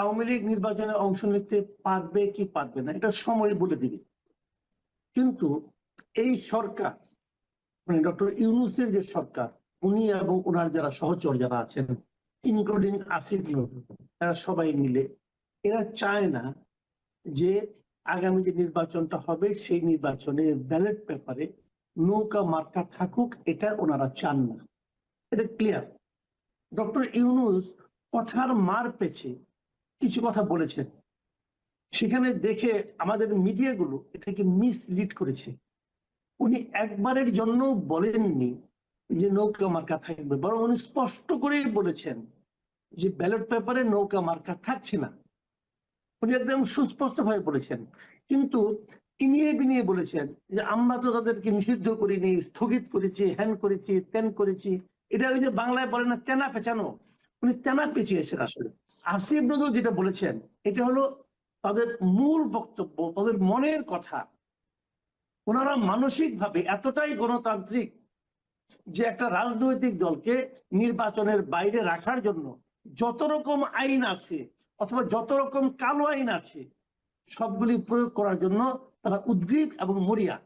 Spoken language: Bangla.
আওয়ামী লীগ নির্বাচনে অংশ নিতে পারবে কি পারবে না, এটা সময় বলে দিবে। কিন্তু এই সরকার মানে ডক্টর ইউনুসের যে সরকার, উনি এবং ওনার যারা সহচর যারা আছেন ইনক্লুডিং আসিফ এরা সবাই মিলে, এরা চায় না যে আগামী যে নির্বাচনটা হবে, সেই নির্বাচনে ব্যালট পেপারে নৌকা মার্কা থাকুক, এটা ওনারা চান না। এটা ক্লিয়ার ডক্টর ইউনুস কথার মার পেছে কিছু কথা বলেছেন সেখানে দেখে আমাদের মিডিয়াগুলো এটাকে মিসলিড করেছে। উনি একবারের জন্য বলেননি যে নৌকা মার্কা থাকবে, বরং উনি স্পষ্ট করেই বলেছেন যে ব্যালট পেপারে নৌকা মার্কা থাকছে না। উনি একদম সুস্পষ্ট ভাবে বলেছেন। কিন্তু ইনিয়ে বিনিয়ে বলেছেন যে আমরা তো তাদেরকে নিষিদ্ধ করিনি, স্থগিত করেছি, হ্যান করেছি, ত্যান করেছি। এটা ওই যে বাংলায় বলে না, তেনা পেঁচানো। উনি তেনা পেঁচিয়েছেন আসলে? আসিফ নজরুল যেটা বলেছেন, এটা হলো তাদের মূল বক্তব্য, তাদের মনের কথা। ওনারা মানসিকভাবে এতটাই গণতান্ত্রিক যে একটা রাজনৈতিক দলকে নির্বাচনের বাইরে রাখার জন্য যত রকম আইন আছে অথবা যত রকম কালো আইন আছে, সবগুলি প্রয়োগ করার জন্য তারা উদ্গ্রীব এবং মরিয়া।